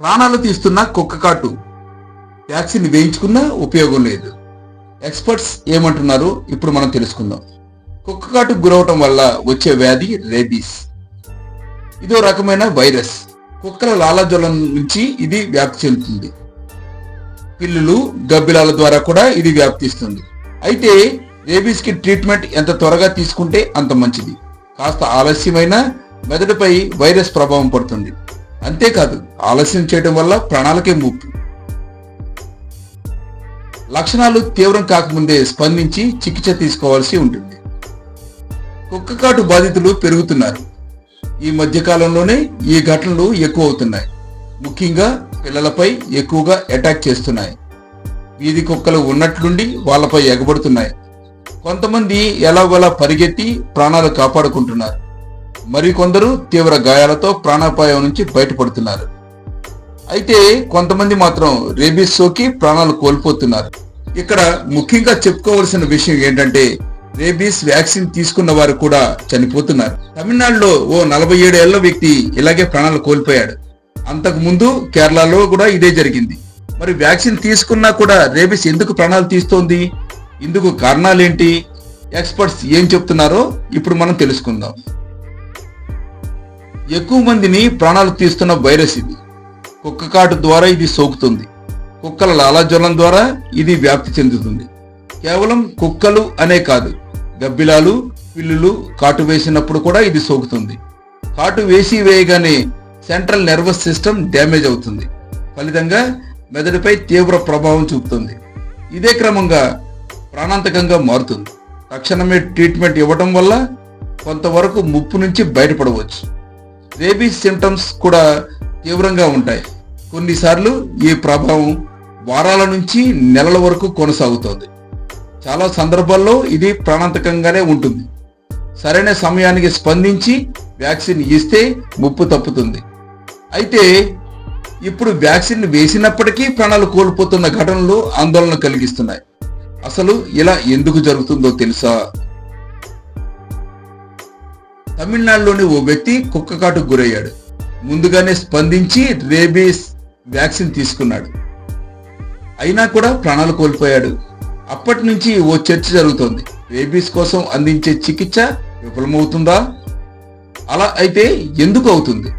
ప్రాణాలు తీస్తున్న కుక్క కాటు. వ్యాక్సిన్ వేయించుకున్నా ఉపయోగం లేదు. ఎక్స్పర్ట్స్ ఏమంటున్నారు ఇప్పుడు మనం తెలుసుకుందాం. కుక్క కాటుకు గురవటం వల్ల వచ్చే వ్యాధి రేబీస్. ఇదో రకమైన వైరస్. కుక్కల లాలాజ్వరం నుంచి ఇది వ్యాప్తి చెందుతుంది. పిల్లులు గబ్బిలాల ద్వారా కూడా ఇది వ్యాప్తిస్తుంది అయితే రేబీస్కి ట్రీట్మెంట్ ఎంత త్వరగా తీసుకుంటే అంత మంచిది. కాస్త ఆలస్యమైన మెదడుపై వైరస్ ప్రభావం పడుతుంది. అంతేకాదు ఆలస్యం చేయడం వల్ల ప్రాణాలకే ముప్పు. లక్షణాలు తీవ్రం కాకముందే స్పందించి చికిత్స తీసుకోవాల్సి ఉంటుంది. కుక్క కాటు బాధితులు పెరుగుతున్నారు. ఈ మధ్య కాలంలోనే ఈ ఘటనలు ఎక్కువ అవుతున్నాయి ముఖ్యంగా పిల్లలపై ఎక్కువగా అటాక్ చేస్తున్నాయి. వీధి కుక్కలు ఉన్నట్లుండి వాళ్ళపై ఎగబడుతున్నాయి. కొంతమంది ఎలాగోలా పరిగెత్తి ప్రాణాలు కాపాడుకుంటున్నారు. మరికొందరు తీవ్ర గాయాలతో ప్రాణాపాయం నుంచి బయటపడుతున్నారు. అయితే కొంతమంది మాత్రం రేబీస్ సోకి ప్రాణాలు కోల్పోతున్నారు. ఇక్కడ ముఖ్యంగా చెప్పుకోవాల్సిన విషయం ఏంటంటే రేబీస్ వ్యాక్సిన్ తీసుకున్న వారు కూడా చనిపోతున్నారు. తమిళనాడులో ఓ నలభై ఏడు ఏళ్ళ వ్యక్తి ఇలాగే ప్రాణాలు కోల్పోయాడు. అంతకు ముందు కేరళలో కూడా ఇదే జరిగింది. మరి వ్యాక్సిన్ తీసుకున్నా కూడా రేబీస్ ఎందుకు ప్రాణాలు తీస్తోంది? ఇందుకు కారణాలేంటి? ఎక్స్పర్ట్స్ ఏం చెప్తున్నారో ఇప్పుడు మనం తెలుసుకుందాం. ఎక్కువ మందిని ప్రాణాలు తీస్తున్న వైరస్ ఇది. కుక్క కాటు ద్వారా ఇది సోకుతుంది. కుక్కల లాలాజ్వలం ద్వారా ఇది వ్యాప్తి చెందుతుంది. కేవలం కుక్కలు అనే కాదు గబ్బిలాలు పిల్లులు కాటు వేసినప్పుడు కూడా ఇది సోకుతుంది. కాటు వేసి వేయగానే సెంట్రల్ నర్వస్ సిస్టమ్ డ్యామేజ్ అవుతుంది. ఫలితంగా మెదడుపై తీవ్ర ప్రభావం చూపుతుంది. ఇదే క్రమంగా ప్రాణాంతకంగా మారుతుంది. తక్షణమే ట్రీట్మెంట్ ఇవ్వటం వల్ల కొంతవరకు ముప్పు నుంచి బయటపడవచ్చు. రేబీస్ సిమ్టమ్స్ కూడా తీవ్రంగా ఉంటాయి. కొన్నిసార్లు ఈ ప్రభావం వారాల నుంచి నెలల వరకు కొనసాగుతోంది. చాలా సందర్భాల్లో ఇది ప్రాణాంతకంగానే ఉంటుంది. సరైన సమయానికి స్పందించి వ్యాక్సిన్ ఇస్తే ముప్పు తప్పుతుంది. అయితే ఇప్పుడు వ్యాక్సిన్ వేసినప్పటికీ ప్రాణాలు కోల్పోతున్న ఘటనలు ఆందోళన కలిగిస్తున్నాయి. అసలు ఇలా ఎందుకు జరుగుతుందో తెలుసా? తమిళనాడులోని ఓ వ్యక్తి కుక్క కాటుకు గురయ్యాడు. ముందుగానే స్పందించి రేబీస్ వ్యాక్సిన్ తీసుకున్నాడు. అయినా కూడా ప్రాణాలు కోల్పోయాడు. అప్పటి నుంచి ఓ చర్చ జరుగుతోంది. రేబీస్ కోసం అందించే చికిత్స విఫలమవుతుందా? అలా అయితే ఎందుకు అవుతుంది?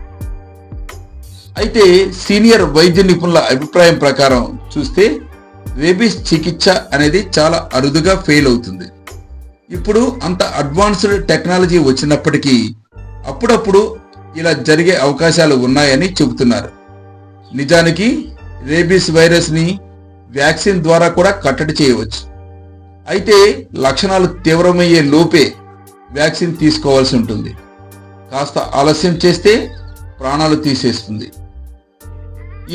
అయితే సీనియర్ వైద్య నిపుణుల అభిప్రాయం ప్రకారం చూస్తే రేబీస్ చికిత్స అనేది చాలా అరుదుగా ఫెయిల్ అవుతుంది. ఇప్పుడు అంత అడ్వాన్స్డ్ టెక్నాలజీ వచ్చినప్పటికీ అప్పుడప్పుడు ఇలా జరిగే అవకాశాలు ఉన్నాయని చెబుతున్నారు. నిజానికి రేబీస్ వైరస్ని వ్యాక్సిన్ ద్వారా కూడా కట్టడి చేయవచ్చు. అయితే లక్షణాలు తీవ్రమయ్యే లోపే వ్యాక్సిన్ తీసుకోవాల్సి ఉంటుంది. కాస్త ఆలస్యం చేస్తే ప్రాణాలు తీసేస్తుంది.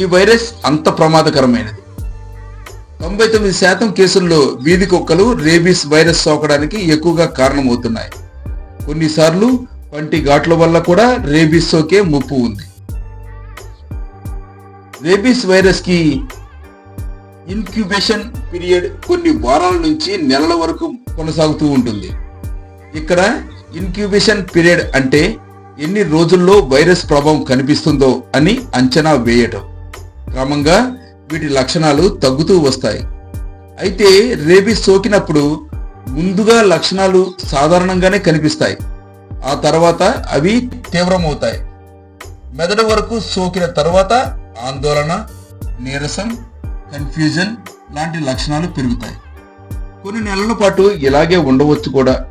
ఈ వైరస్ అంత ప్రమాదకరమైనది. తొంభై తొమ్మిది శాతం కేసుల్లో వీధి కుక్కలు రేబీస్ వైరస్ సోకడానికి ఎక్కువగా కారణమవుతున్నాయి. కొన్నిసార్లు పంటి ఘాట్ల వల్ల కూడా రేబీస్ సోకే ముప్పు ఉంది. రేబీస్ వైరస్కి ఇన్క్యుబేషన్ పీరియడ్ కొన్ని వారాల నుంచి నెలల వరకు కొనసాగుతూ ఉంటుంది. ఇక్కడ ఇన్క్యుబేషన్ పీరియడ్ అంటే ఎన్ని రోజుల్లో వైరస్ ప్రభావం కనిపిస్తుందో అని అంచనా వేయటం. క్రమంగా వీటి లక్షణాలు తగ్గుతూ వస్తాయి. అయితే రేబీస్ సోకినప్పుడు ముందుగా లక్షణాలు సాధారణంగానే కనిపిస్తాయి. ఆ తర్వాత అవి తీవ్రమవుతాయి. మెదడు వరకు సోకిన తర్వాత ఆందోళన నీరసం కన్ఫ్యూజన్ లాంటి లక్షణాలు పెరుగుతాయి. కొన్ని నెలల పాటు ఇలాగే ఉండవచ్చు కూడా.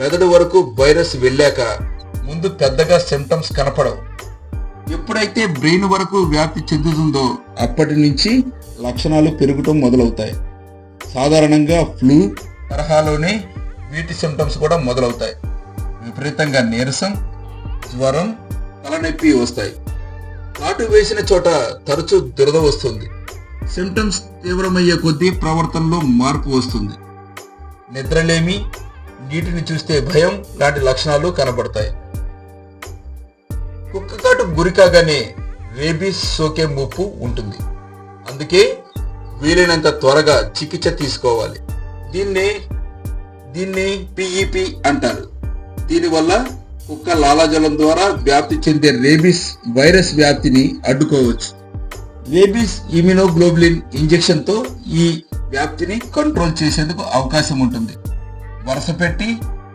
మెదడు వరకు వైరస్ వెళ్ళాక ముందు పెద్దగా సిమ్టమ్స్ కనపడవు. ఎప్పుడైతే బ్రెయిన్ వరకు వ్యాప్తి చెందుతుందో అప్పటి నుంచి లక్షణాలు పెరగటం మొదలవుతాయి. సాధారణంగా ఫ్లూ తరహాలోనే వీటి సిమ్టమ్స్ కూడా మొదలవుతాయి. విపరీతంగా నీరసం జ్వరం తలనొప్పి వస్తాయి. కాటు వేసిన చోట తరచూ దురద వస్తుంది. సిమ్టమ్స్ తీవ్రమయ్యే కొద్దీ ప్రవర్తనలో మార్పు వస్తుంది. నిద్రలేమి నీటిని చూస్తే భయం లాంటి లక్షణాలు కనబడతాయి. గురికాగానే రేబీస్ సోకే ముప్పు ఉంటుంది. అందుకే వీలైనంత త్వరగా చికిత్స తీసుకోవాలి. దీన్ని దీన్ని పిఈపి అంటారు. దీనివల్ల కుక్క లాలాజలం ద్వారా వ్యాప్తి చెందే రేబీస్ వైరస్ వ్యాప్తిని అడ్డుకోవచ్చు. రేబీస్ ఇమ్యునోగ్లోబులిన్ ఇంజెక్షన్తో ఈ వ్యాప్తిని కంట్రోల్ చేసేందుకు అవకాశం ఉంటుంది. వరుస పెట్టి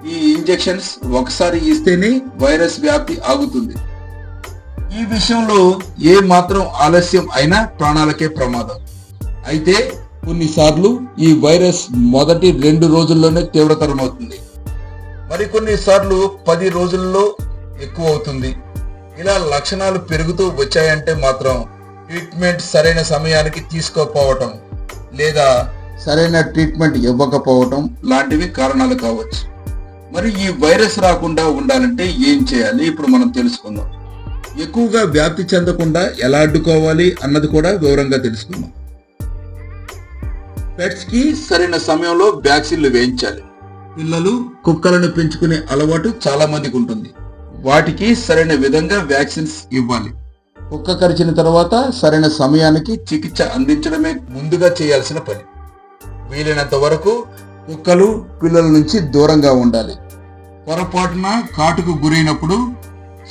ఈ ఇంజెక్షన్స్ ఒకసారి ఇస్తేనే వైరస్ వ్యాప్తి ఆగుతుంది. ఈ విషయంలో ఏ మాత్రం ఆలస్యం అయినా ప్రాణాలకే ప్రమాదం. అయితే కొన్నిసార్లు ఈ వైరస్ మొదటి రెండు రోజుల్లోనే తీవ్రతరం అవుతుంది మరికొన్ని సార్లు పది రోజుల్లో ఎక్కువ అవుతుంది ఇలా లక్షణాలు పెరుగుతూ వచ్చాయంటే మాత్రం ట్రీట్మెంట్ సరైన సమయానికి తీసుకోకపోవటం లేదా సరైన ట్రీట్మెంట్ ఇవ్వకపోవటం లాంటివి కారణాలు కావచ్చు. మరి ఈ వైరస్ రాకుండా ఉండాలంటే ఏం చేయాలి? ఇప్పుడు మనం తెలుసుకుందాం. ఎక్కువగా వ్యాప్తి చెందకుండా ఎలా అడ్డుకోవాలి అన్నది కూడా వివరంగా తెలుసుకుందాం. పెట్స్కి సరైన సమయంలో వ్యాక్సిన్లు వేయించాలి. పిల్లలు కుక్కలను పెంచుకునే అలవాటు చాలా మందికి ఉంటుంది. వాటికి సరైన విధంగా వ్యాక్సిన్స్ ఇవ్వాలి. కుక్క కరిచిన తర్వాత సరైన సమయానికి చికిత్స అందించడమే ముందుగా చేయాల్సిన పని. వీలైనంత వరకు కుక్కలు పిల్లల నుంచి దూరంగా ఉండాలి. పొరపాటున కాటుకు గురైనప్పుడు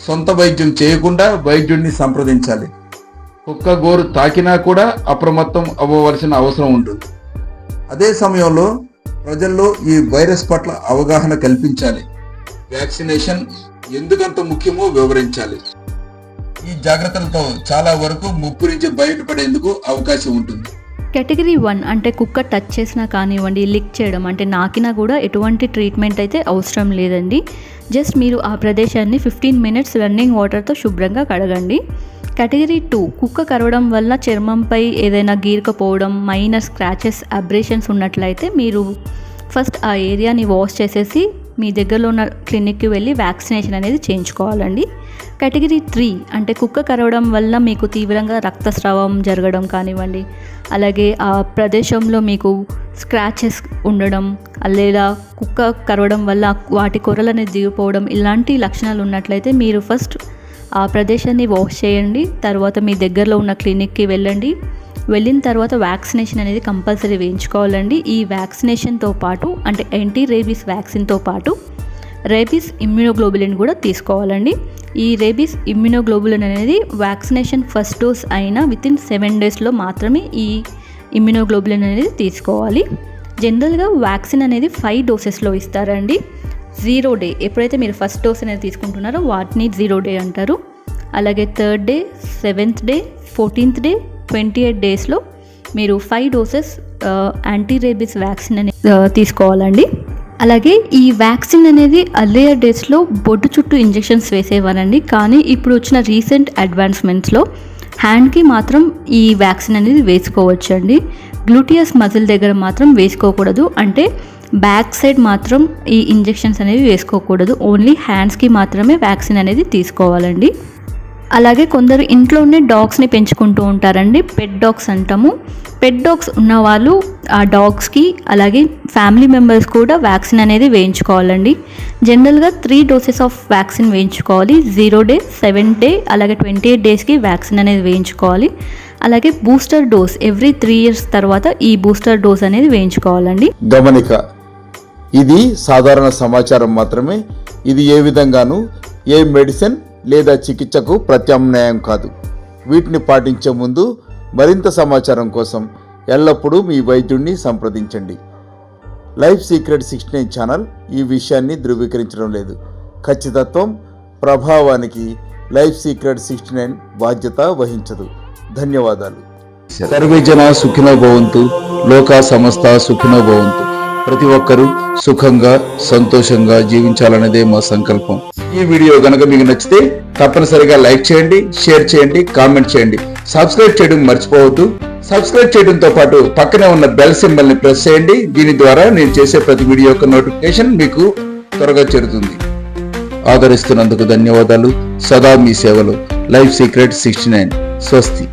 సొంత వైద్యం చేయకుండా వైద్యుడిని సంప్రదించాలి. కుక్క గోరు తాకినా కూడా అప్రమత్తం అవ్వవలసిన అవసరం ఉంటుంది. అదే సమయంలో ప్రజల్లో ఈ వైరస్ పట్ల అవగాహన కల్పించాలి. వ్యాక్సినేషన్ ఎందుకంత ముఖ్యమో వివరించాలి. ఈ జాగ్రత్తలతో చాలా వరకు ముప్పు నుంచి బయటపడేందుకు అవకాశం ఉంటుంది. కేటగిరీ వన్ అంటే కుక్క టచ్ చేసినా కానివ్వండి లిక్ చేయడం అంటే నాకినా కూడా ఎటువంటి ట్రీట్మెంట్ అయితే అవసరం లేదండి. జస్ట్ మీరు ఆ ప్రదేశాన్ని ఫిఫ్టీన్ మినిట్స్ రన్నింగ్ వాటర్తో శుభ్రంగా కడగండి. కేటగిరీ టూ కుక్క కరవడం వల్ల చర్మంపై ఏదైనా గీరకపోవడం మైనర్ స్క్రాచెస్ అబ్రేషన్స్ ఉన్నట్లయితే మీరు ఫస్ట్ ఆ ఏరియాని వాష్ చేసేసి మీ దగ్గరలో ఉన్న క్లినిక్కి వెళ్ళి వ్యాక్సినేషన్ అనేది చేయించుకోవాలండి. కేటగిరీ త్రీ అంటే కుక్క కరవడం వల్ల మీకు తీవ్రంగా రక్తస్రావం జరగడం కానివ్వండి అలాగే ఆ ప్రదేశంలో మీకు స్క్రాచెస్ ఉండడం లేదా కుక్క కరవడం వల్ల వాటి కొర్రలు అనేది దిగిపోవడం ఇలాంటి లక్షణాలు ఉన్నట్లయితే మీరు ఫస్ట్ ఆ ప్రదేశాన్ని వాష్ చేయండి తర్వాత మీ దగ్గరలో ఉన్న క్లినిక్కి వెళ్ళండి. వెళ్ళిన తర్వాత వ్యాక్సినేషన్ అనేది కంపల్సరీ వేయించుకోవాలండి. ఈ వ్యాక్సినేషన్తో పాటు అంటే యాంటీ రేబీస్ వ్యాక్సిన్తో పాటు రేబీస్ ఇమ్యూనోగ్లోబులిన్ కూడా తీసుకోవాలండి. ఈ రేబీస్ ఇమ్యూనోగ్లోబులిన్ అనేది వ్యాక్సినేషన్ ఫస్ట్ డోస్ అయిన వితిన్ సెవెన్ డేస్లో మాత్రమే ఈ ఇమ్యూనోగ్లోబులిన్ అనేది తీసుకోవాలి. జనరల్గా వ్యాక్సిన్ అనేది ఫైవ్ డోసెస్లో ఇస్తారండి. జీరో డే ఎప్పుడైతే మీరు ఫస్ట్ డోస్ అనేది తీసుకుంటున్నారో వాటిని జీరో డే అంటారు. అలాగే third day seventh day fourteenth day twenty eight డేస్లో మీరు five doses anti rabies vaccine అనేది తీసుకోవాలండి. అలాగే ఈ వ్యాక్సిన్ అనేది అర్లియర్ డేస్లో బొడ్డు చుట్టూ ఇంజెక్షన్స్ వేసేవారండి. కానీ ఇప్పుడు వచ్చిన రీసెంట్ అడ్వాన్స్మెంట్స్లో హ్యాండ్కి మాత్రం ఈ వ్యాక్సిన్ అనేది వేసుకోవచ్చు అండి గ్లూటియస్ మజిల్ దగ్గర మాత్రం వేసుకోకూడదు. అంటే బ్యాక్ సైడ్ మాత్రం ఈ ఇంజెక్షన్స్ అనేవి వేసుకోకూడదు. ఓన్లీ హ్యాండ్స్కి మాత్రమే వ్యాక్సిన్ అనేది తీసుకోవాలండి. అలాగే కొందరు ఇంట్లోనే డాగ్స్ని పెంచుకుంటూ ఉంటారండి. పెట్ డాగ్స్ అంటాము. పెట్ డాగ్స్ ఉన్న వాళ్ళు ఆ డాగ్స్కి అలాగే ఫ్యామిలీ మెంబర్స్ కూడా వ్యాక్సిన్ అనేది వేయించుకోవాలండి. జనరల్గా త్రీ డోసెస్ ఆఫ్ వ్యాక్సిన్ వేయించుకోవాలి. జీరో డే సెవెన్ డే అలాగే ట్వంటీ ఎయిట్ డేస్కి వ్యాక్సిన్ అనేది వేయించుకోవాలి. అలాగే booster dose every three years తర్వాత ఈ బూస్టర్ డోస్ అనేది వేయించుకోవాలండి. గమనిక ఇది సాధారణ సమాచారం మాత్రమే. ఇది ఏ విధంగానూ ఏ మెడిసిన్ లేదా చికిత్సకు ప్రత్యామ్నాయం కాదు. వీటిని పాటించే ముందు మరింత సమాచారం కోసం ఎల్లప్పుడూ మీ వైద్యుడిని సంప్రదించండి. Life secret sixty nine channel ఈ విషయాన్ని ధృవీకరించడం లేదు. ఖచ్చితత్వం ప్రభావానికి లైఫ్ సీక్రెట్ సిక్స్టీ నైన్ బాధ్యత వహించదు. ధన్యవాదాలు. సర్వే జన సుఖినో భవంతు లోకా సమస్త సుఖినో భవంతు. ప్రతి ఒక్కరూ సుఖంగా సంతోషంగా జీవించాలనేదే మా సంకల్పం. ఈ వీడియో గనక మీకు నచ్చితే తప్పనిసరిగా లైక్ చేయండి షేర్ చేయండి కామెంట్ చేయండి. సబ్స్క్రైబ్ చేయడం మర్చిపోవద్దు. సబ్స్క్రైబ్ చేయడంతో పాటు పక్కనే ఉన్న బెల్ సింబల్ని ప్రెస్ చేయండి. దీని ద్వారా నేను చేసే ప్రతి వీడియో యొక్క నోటిఫికేషన్ మీకు త్వరగా చేరుతుంది. ఆదరిస్తున్నందుకు ధన్యవాదాలు. సదా మీ సేవలు. Life secret sixty nine. స్వస్తి.